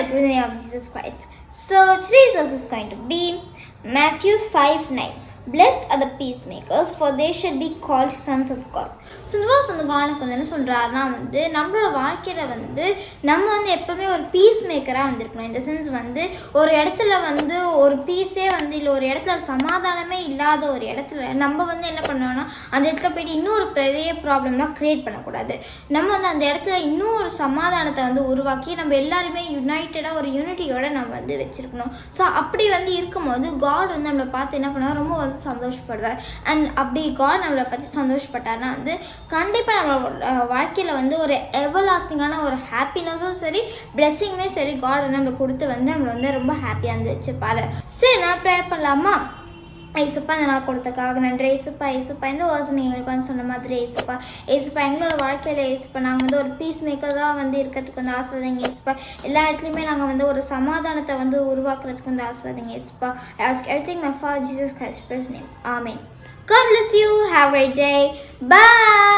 like the name of Jesus Christ. So today's verse is going to be Matthew 5 9. Blessed are the peacemakers, for they shall be called sons of God. So இந்த was வந்து கானுக்கு வந்து என்ன சொல்கிறாருன்னா வந்து நம்மளோட வாழ்க்கையில் வந்து நம்ம வந்து எப்போவுமே ஒரு பீஸ் மேக்கராக வந்திருக்கணும் இந்த சென்ஸ் வந்து ஒரு இடத்துல வந்து ஒரு பீஸே வந்து இல்லை ஒரு இடத்துல சமாதானமே இல்லாத ஒரு இடத்துல நம்ம வந்து என்ன பண்ணோம்னா அந்த இடத்துல போயிட்டு இன்னொரு பெரிய ப்ராப்ளம்லாம் க்ரியேட் பண்ணக்கூடாது. நம்ம வந்து அந்த இடத்துல இன்னும் ஒரு சமாதானத்தை வந்து உருவாக்கி நம்ம எல்லாருமே யுனைட்டடாக ஒரு யூனிட்டியோட நம்ம வந்து வச்சுருக்கணும். ஸோ அப்படி வந்து இருக்கும்போது காட் வந்து நம்மளை பார்த்து என்ன பண்ணுவார்? ரொம்ப வந்து சந்தோஷப்படுவார். அண்ட் அப்படி காட் நம்மளை பற்றி சந்தோஷப்பட்டார்னா வந்து கண்டிப்பாக நம்மளோட வாழ்க்கையில் வந்து ஒரு எவர் லாஸ்டிங்கான ஒரு ஹாப்பினஸும் சரி பிளெஸ்ஸிங்குமே சரி காட் வந்து நம்மளுக்கு கொடுத்து வந்து நம்மளை வந்து ரொம்ப ஹாப்பியாக இருந்து வச்சுப்பாரு சரி நான் ப்ரேயர் பண்ணலாமா? ஏசுப்பா இந்த நான் கொடுத்தக்காக நன்றி. ஏசுப்பா ஏசுப்பா இந்த வாசனை எங்களுக்கு வந்து சொன்ன மாதிரி ஏசுப்பா ஏசுப்பா எங்களோட வாழ்க்கையில் ஏசுப்பா நாங்கள் வந்து ஒரு பீஸ் மேக்கராக வந்து இருக்கிறதுக்கு வந்து ஆசிரியங்க ஏசுப்பா எல்லா இடத்துலையுமே நாங்கள் வந்து ஒரு சமாதானத்தை வந்து உருவாக்குறதுக்கு வந்து ஆசிரியங்க ஏசுப்பா ask everything my for Jesus Christ name ஆமீன் God bless you. Have a great day. Bye.